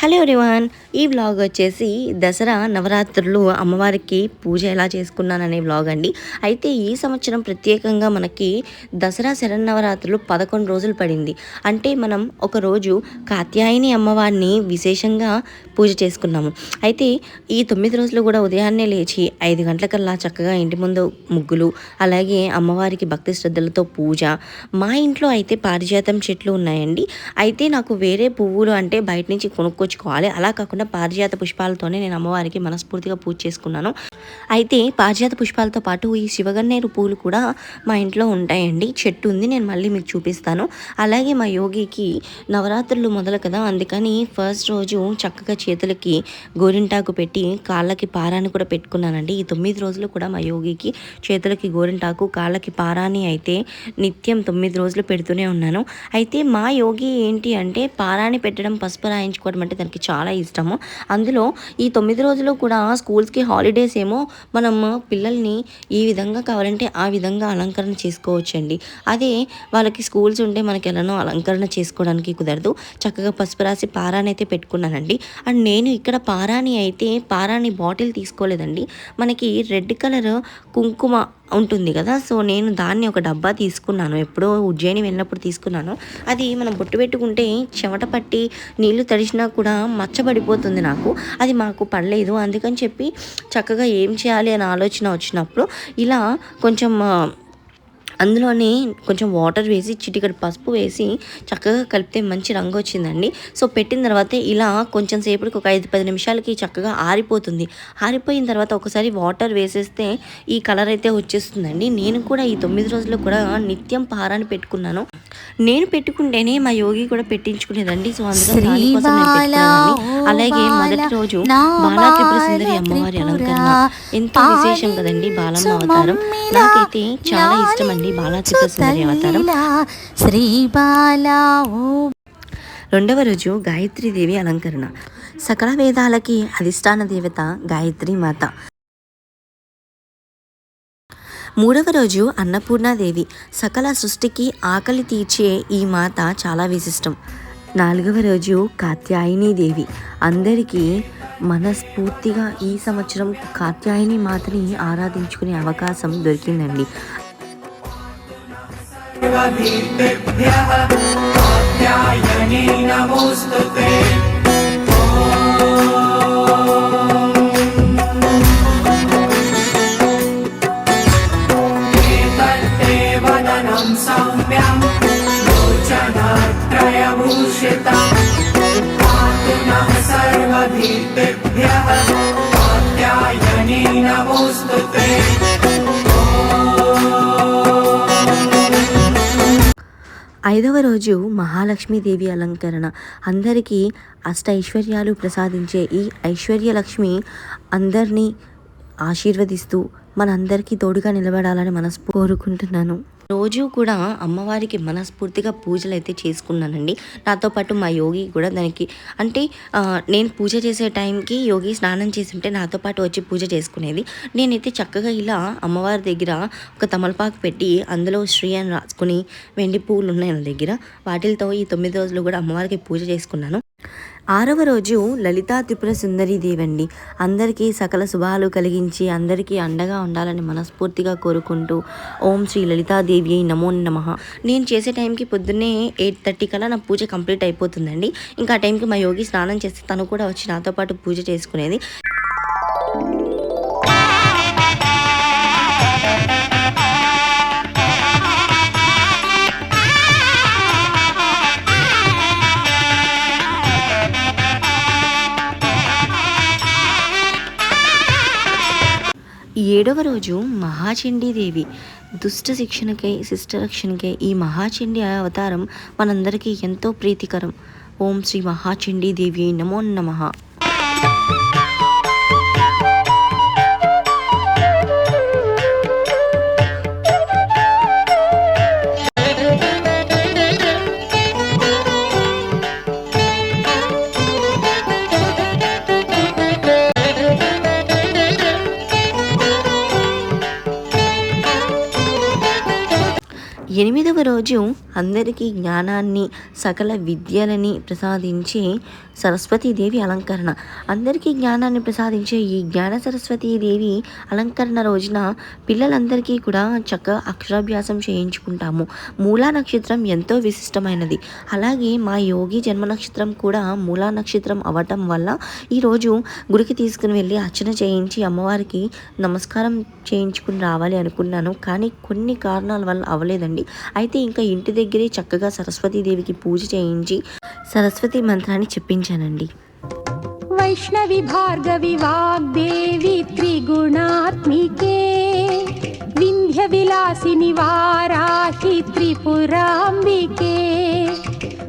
Hello everyone ఈ vlog వచ్చేసి దసరా నవరాత్రులు అమ్మవారికి పూజ ఎలా చేసుకున్నాననే వ్లాగ్ అండి. అయితే ఈ సంవత్సరం ప్రత్యేకంగా మనకి దసరా శరన్నవరాత్రులు పదకొండు రోజులు పడింది. అంటే మనం ఒక రోజు కాత్యాయని అమ్మవారిని విశేషంగా పూజ చేసుకున్నాము. అయితే ఈ తొమ్మిది రోజులు కూడా ఉదయాన్నే లేచి ఐదు గంటలకల్లా చక్కగా ఇంటి ముందు ముగ్గులు అలాగే అమ్మవారికి భక్తి శ్రద్ధలతో పూజ. మా ఇంట్లో అయితే పారిజాతం చెట్లు ఉన్నాయండి. అయితే నాకు వేరే పువ్వులు అంటే బయట నుంచి కొనుక్కు కొనుక్కొచ్చుకోవాలి అలా కాకుండా పారిజాత పుష్పాలతోనే నేను అమ్మవారికి మనస్ఫూర్తిగా పూజ చేసుకున్నాను. అయితే పారిజాత పుష్పాలతో పాటు ఈ శివగన్నేరు పూలు కూడా మా ఇంట్లో ఉంటాయండి. చెట్టు ఉంది నేను మళ్ళీ మీకు చూపిస్తాను. అలాగే మా యోగికి నవరాత్రులు మొదలు కదా అందుకని ఫస్ట్ రోజు చక్కగా చేతులకి గోరింటాకు పెట్టి కాళ్ళకి పారాన్ని కూడా పెట్టుకున్నానండి. ఈ తొమ్మిది రోజులు కూడా మా యోగికి చేతులకి గోరింటాకు కాళ్ళకి పారాని అయితే నిత్యం తొమ్మిది రోజులు పెడుతూనే ఉన్నాను. అయితే మా యోగి ఏంటి అంటే పారాని పెట్టడం పసుపు రాయించుకోవడం అంటే తనకి చాలా ఇష్టము. అందులో ఈ తొమ్మిది రోజులు కూడా స్కూల్స్కి హాలిడేస్ ఏమో మనం పిల్లల్ని ఈ విధంగా కావాలంటే ఆ విధంగా అలంకరణ చేసుకోవచ్చండి. అదే వాళ్ళకి స్కూల్స్ ఉంటే మనకి ఎలానో అలంకరణ చేసుకోవడానికి కుదరదు. చక్కగా పసుపు రాసి పారాని అయితే పెట్టుకున్నానండి. అండ్ నేను ఇక్కడ పారాని అయితే పారాని బాటిల్ తీసుకోలేదండి. మనకి రెడ్ కలర్ కుంకుమ ఉంటుంది కదా. సో నేను దాన్ని ఒక డబ్బా తీసుకున్నాను. ఎప్పుడో ఉజ్జయిని వెళ్ళినప్పుడు తీసుకున్నాను. అది మనం బొట్టు పెట్టుకుంటే చెమట పట్టి నీళ్ళు తడిసినా కూడా మచ్చబడిపోతుంది నాకు. అది మాకు పడలేదు. అందుకని చెప్పి చక్కగా ఏం చేయాలి అనే ఆలోచన వచ్చినప్పుడు ఇలా కొంచెం అందులోనే కొంచెం వాటర్ వేసి చిటికడి పసుపు వేసి చక్కగా కలిపితే మంచి రంగు వచ్చిందండి. సో పెట్టిన తర్వాత ఇలా కొంచెం సేపటికి ఒక ఐదు పది నిమిషాలకి చక్కగా ఆరిపోతుంది. ఆరిపోయిన తర్వాత ఒకసారి వాటర్ వేసేస్తే ఈ కలర్ అయితే వచ్చేస్తుందండి. నేను కూడా ఈ తొమ్మిది రోజులు కూడా నిత్యం పారాన్ని పెట్టుకున్నాను. నేను పెట్టుకుంటేనే మా యోగి కూడా పెట్టించుకునేదండి. సో అందుకని దానికోసం. అలాగే మొదటి రోజు బాలా త్రిపుర సుందరి అమ్మవారి అలంకరణ. ఎంతో విశేషం కదండి బాలమ్మ అవతారం. నాకైతే చాలా ఇష్టం అండి బాలా త్రిపుర సుందరి అవతారం శ్రీ బాలా ఓ రెండవ రోజు గాయత్రీదేవి అలంకరణ. సకల వేదాలకి అధిష్టాన దేవత గాయత్రి మాత. మూడవ రోజు అన్నపూర్ణాదేవి సకల సృష్టికి ఆకలి తీర్చే ఈ మాత చాలా విశిష్టం. నాలుగవ రోజు కాత్యాయని దేవి. అందరికీ మనస్ఫూర్తిగా ఈ సంవత్సరం కాత్యాయని మాతని ఆరాధించుకునే అవకాశం దొరికిందండి. भ्यः पध्यायने नमोऽस्तु ते। वदनं सौम्यं चनाक्षयभूषितं सर्वधितृभ्यः पध्यायने न वो स्तु ఐదవ రోజు మహాలక్ష్మీదేవి అలంకరణ. అందరికీ అష్ట ఐశ్వర్యాలు ప్రసాదించే ఈ ఐశ్వర్యలక్ష్మి అందరినీ ఆశీర్వదిస్తూ మనందరికీ తోడుగా నిలబడాలని మనసు కోరుకుంటున్నాను. రోజు కూడా అమ్మవారికి మనస్ఫూర్తిగా పూజలు అయితే చేసుకున్నానండి. నాతో పాటు మా యోగి కూడా దానికి అంటే నేను పూజ చేసే టైంకి యోగి స్నానం చేసింటే నాతో పాటు వచ్చి పూజ చేసుకునేది. నేనైతే చక్కగా ఇలా అమ్మవారి దగ్గర ఒక తమలపాకు పెట్టి అందులో శ్రీ అని రాసుకుని వెండి పువ్వులు ఉన్నాయి నా దగ్గర. వాటితో ఈ తొమ్మిది రోజులు కూడా అమ్మవారికి పూజ చేసుకున్నాను. ఆరవ రోజు లలితా త్రిపుర సుందరి దేవండి. అందరికీ సకల శుభాలు కలిగించి అందరికీ అండగా ఉండాలని మనస్ఫూర్తిగా కోరుకుంటూ ఓం శ్రీ లలితాదేవి నమో నమః. నేను చేసే టైంకి పొద్దున్నే ఎయిట్ థర్టీ కల్లా నా పూజ కంప్లీట్ అయిపోతుందండి. ఇంకా ఆ టైంకి మా యోగి స్నానం చేస్తే తను కూడా వచ్చి నాతో పాటు పూజ చేసుకునేది. ఏడవ రోజు మహాచండీదేవి దుష్ట శిక్షణకై శిష్ట రక్షణకై ఈ మహాచండీ అవతారం మనందరికీ ఎంతో ప్రీతికరం. ఓం శ్రీ మహాచండీదేవి నమో నమః. ఎనిమిదవ రోజు అందరికీ జ్ఞానాన్ని సకల విద్యలని ప్రసాదించి సరస్వతీదేవి అలంకరణ. అందరికీ జ్ఞానాన్ని ప్రసాదించే ఈ జ్ఞాన సరస్వతీదేవి అలంకరణ రోజున పిల్లలందరికీ కూడా చక్కగా అక్షరాభ్యాసం చేయించుకుంటాము. మూలా నక్షత్రం ఎంతో విశిష్టమైనది. అలాగే మా యోగి జన్మ నక్షత్రం కూడా మూలా నక్షత్రం అవ్వటం వల్ల ఈరోజు గుడికి తీసుకుని వెళ్ళి అర్చన చేయించి అమ్మవారికి నమస్కారం చేయించుకుని రావాలి అనుకున్నాను. కానీ కొన్ని కారణాల వల్ల అవ్వలేదండి. అయితే ఇంకా ఇంటి దగ్గరే చక్కగా సరస్వతీదేవికి పూజ చేయించి సరస్వతి మంత్రాన్ని అందించానండి వైష్ణవి భార్గవి వాగ్దేవి త్రిగుణాత్మికే వింధ్య విలాసిని వారాహి త్రిపురాంబికే.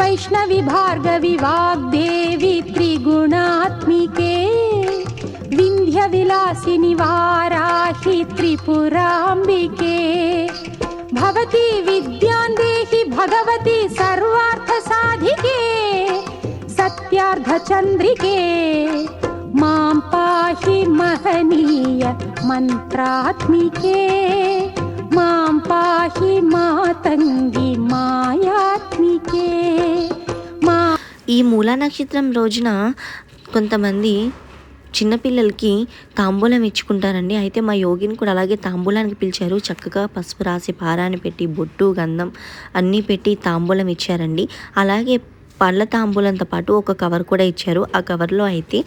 వైష్ణవి భార్గవి వాగ్దేవి త్రిగుణాత్మికే వింధ్య విలాసిని వారాహి త్రిపురాంబికే. భవతి విద్యాం దేహి భగవతి సర్వార్థ సాధికే. सत्यार्धचन्द्रिके मां पाहि महनीय मन्त्रात्मिके मां पाहि मातङ्गि मायात्मिके मा ఈ మూలా నక్షత్రం రోజున కొంతమంది చిన్నపిల్లలకి తాంబూలం ఇచ్చుకుంటారండి అయితే మా యోగిని కూడా అలాగే తాంబూలానికి పిలిచారు చక్కగా పసుపు రాసి పారాన్ని పెట్టి బొట్టు గంధం అన్నీ పెట్టి తాంబూలం ఇచ్చారండి అలాగే పళ్ళ తాంబూలంతో పాటు ఒక కవర్ కూడా ఇచ్చారు. ఆ కవర్లో అయితే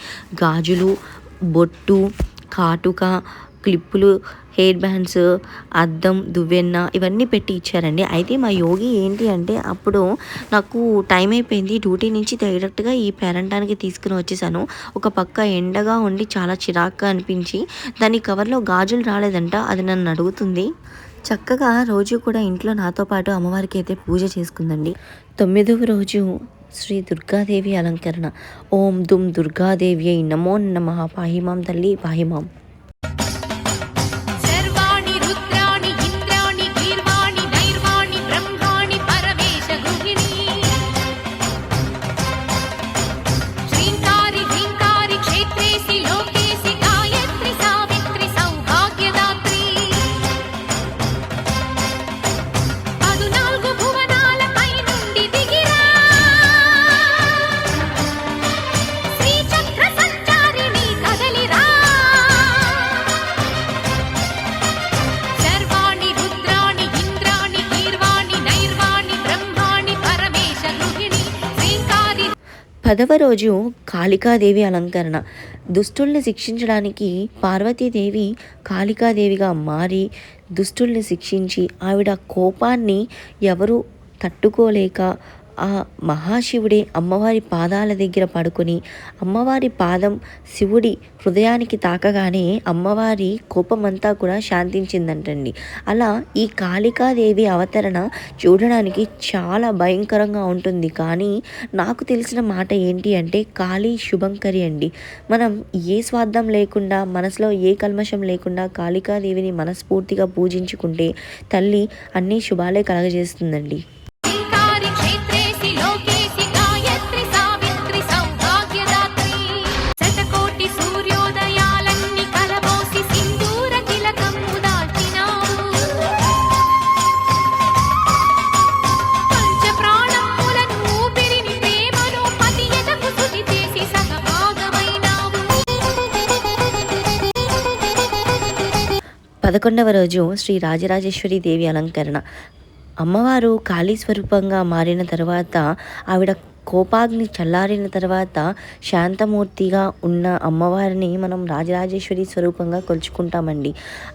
గాజులు బొట్టు కాటుక క్లిప్పులు హెయిర్ బ్యాండ్స్ అద్దం దువ్వెన్న ఇవన్నీ పెట్టి ఇచ్చారండి. అయితే మా యోగి ఏంటి అంటే అప్పుడు నాకు టైం అయిపోయింది. డ్యూటీ నుంచి డైరెక్ట్గా ఈ పేరంటానికి తీసుకుని వచ్చేసాను. ఒక పక్క ఎండగా ఉండి చాలా చిరాక్గా అనిపించి దాని కవర్లో గాజులు రాలేదంట అది నన్ను అడుగుతుంది. చక్కగా రోజు కూడా ఇంట్లో నాతో పాటు అమ్మవారికి అయితే పూజ చేసుకుందండి. తొమ్మిదవ రోజు శ్రీ దుర్గాదేవి అలంకరణ. ఓం దుమ్ దుర్గాదేవ్యై నమో నమ. పాహిమాం తల్లి పాహిమాం పదవ రోజు కాళికాదేవి అలంకరణ. దుష్టుల్ని శిక్షించడానికి పార్వతీదేవి కాళికాదేవిగా మారి దుష్టుల్ని శిక్షించి ఆవిడ కోపాన్ని ఎవరు తట్టుకోలేక ఆ మహాశివుడే అమ్మవారి పాదాల దగ్గర పడుకొని అమ్మవారి పాదం శివుడి హృదయానికి తాకగానే అమ్మవారి కోపమంతా కూడా శాంతించిందంటండి. అలా ఈ కాళికాదేవి అవతరణ చూడడానికి చాలా భయంకరంగా ఉంటుంది. కానీ నాకు తెలిసిన మాట ఏంటి అంటే కాళీ శుభంకరి అండి. మనం ఏ స్వార్థం లేకుండా మనసులో ఏ కల్మషం లేకుండా కాళికాదేవిని మనస్ఫూర్తిగా పూజించుకుంటే తల్లి అన్ని శుభాలే కలగజేస్తుందండి. పదకొండవ రోజు శ్రీ రాజరాజేశ్వరి దేవి అలంకరణ. అమ్మవారు ఖాళీ స్వరూపంగా మారిన తర్వాత ఆవిడ కోపాగ్ని చల్లారిన తర్వాత శాంతమూర్తిగా ఉన్న అమ్మవారిని మనం రాజరాజేశ్వరి స్వరూపంగా కొలుచుకుంటామండి.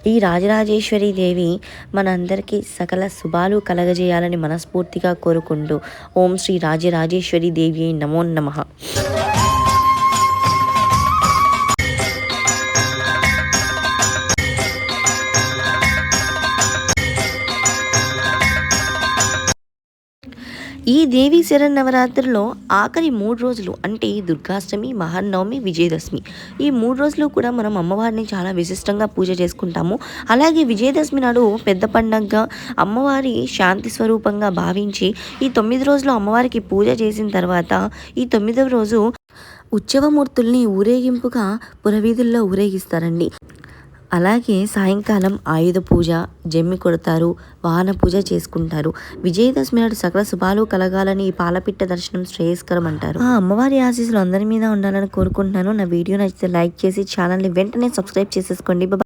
ఈ రాజరాజేశ్వరి దేవి మనందరికీ సకల శుభాలు కలగజేయాలని మనస్ఫూర్తిగా కోరుకుంటూ ఓం శ్రీ రాజరాజేశ్వరి దేవి నమో నమః. ఈ దేవి శరన్నవరాత్రిలో ఆఖరి మూడు రోజులు అంటే దుర్గాష్టమి మహానవమి విజయదశమి. ఈ మూడు రోజులు కూడా మనం అమ్మవారిని చాలా విశిష్టంగా పూజ చేసుకుంటాము. అలాగే విజయదశమి నాడు పెద్ద పండగగా అమ్మవారి శాంతి స్వరూపంగా భావించి ఈ తొమ్మిది రోజులు అమ్మవారికి పూజ చేసిన తర్వాత ఈ తొమ్మిదవ రోజు ఉత్సవమూర్తుల్ని ఊరేగింపుగా పురవీధుల్లో ఊరేగిస్తారండి. అలాగే సాయంకాలం ఆయుధ పూజ జమ్మి కొడతారు వాహన పూజ చేసుకుంటారు. విజయదశమి నాడు సకల శుభాలు కలగాలని ఈ పాలపిట్ట దర్శనం శ్రేయస్కరం అంటారు. ఆ అమ్మవారి ఆశీస్సులు అందరి మీద ఉండాలని కోరుకుంటున్నాను. నా వీడియో నచ్చితే లైక్ చేసి ఛానల్ని వెంటనే సబ్స్క్రైబ్ చేసేసుకోండి.